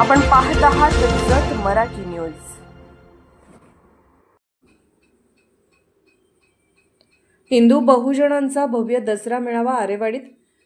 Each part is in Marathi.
आपण पाहत आहात जत मराठी न्यूज. हिंदू बहुजनांचा भव्य दसरा मेळावा आरेवाडीत.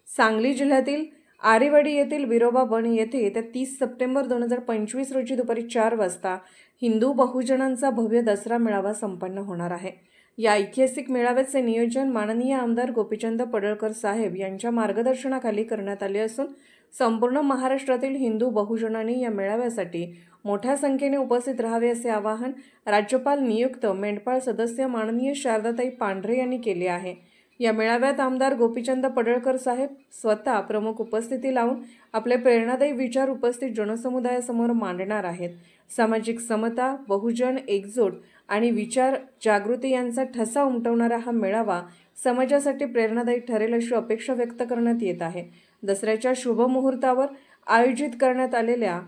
सांगली जिल्ह्यातील आरेवाडी येथील विरोबा बन येथे येत्या तीस सप्टेंबर दोन हजार पंचवीस रोजी दुपारी चार वाजता हिंदू बहुजनांचा भव्य दसरा मेळावा संपन्न होणार आहे. या ऐतिहासिक मेळाव्याचे नियोजन माननीय आमदार गोपीचंद पडळकर साहेब यांच्या मार्गदर्शनाखाली करण्यात आले असून संपूर्ण महाराष्ट्रातील हिंदू बहुजनांनी या मेळाव्यासाठी मोठ्या संख्येने उपस्थित राहावे असे आवाहन राज्यपाल नियुक्त मेंढपाळ सदस्य माननीय शारदाताई पांढरे यांनी केले आहे. या मेळाव्यात आमदार गोपीचंद पडळकर साहेब स्वतः प्रमुख उपस्थिती लावून आपले प्रेरणादायी विचार उपस्थित जनसमुदायासमोर मांडणार आहेत. सामाजिक समता बहुजन एकजोट आणि विचार जागृती यांचा ठसा उमटवणारा हा मेळावा समाजासाठी प्रेरणादायी ठरेल अशी अपेक्षा व्यक्त करण्यात येत आहे. दसऱ्याच्या शुभमुहूर्तावर आयोजित करण्यात आलेल्या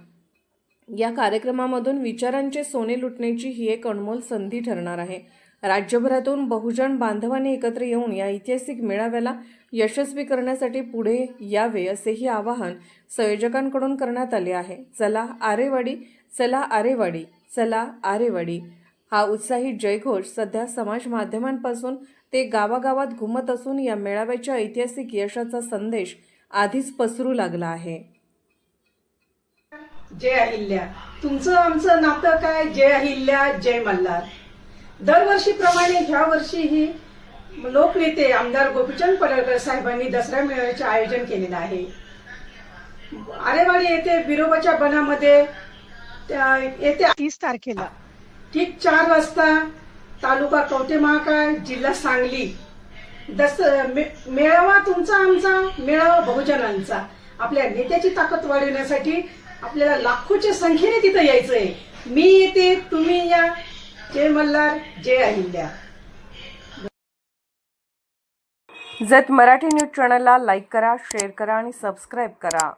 या कार्यक्रमामधून विचारांचे सोने लुटण्याची ही एक अनमोल संधी ठरणार आहे. राज्यभरातून बहुजन बांधवांनी एकत्र येऊन या ऐतिहासिक मेळाव्याला यशस्वी करण्यासाठी पुढे यावे असेही आवाहन संयोजकांकडून करण्यात आले आहे. चला आरेवाडी चला आरेवाडी चला आरेवाडी. हा उत्साही जयघोष सध्या समाज माध्यमांपासून ते गावागावात घुमत असून या मेळाव्याच्या ऐतिहासिक यशाचा संदेश आधीच पसरू लागला आहे. जय अहिल्या. तुमचं आमचं नातं काय? जय अहिल्या जय मल्हार. दरवर्षीप्रमाणे ह्या वर्षीही लोकनेते आमदार गोपीचंद पडळकर साहेबांनी दसरा मेळाव्याचे आयोजन केलेलं आहे. आरेवाडी येथे बिरोबाच्या बनामध्ये त्या- येत्या तीस तारखेला ठीक चार वाजता तालुका कवठे महाकाळ जिल्हा सांगली दस मे- मेळावा तुमचा आमचा मेळावा बहुजनांचा. आपल्या नेत्याची ताकद वाढवण्यासाठी आपल्याला लाखोच्या संख्येने तिथं यायचंय. मी येते तुम्ही या. जय मल्हार जय अहिल्या. जत मराठी न्यूज चॅनलला लाईक करा शेअर करा आणि सबस्क्राईब करा.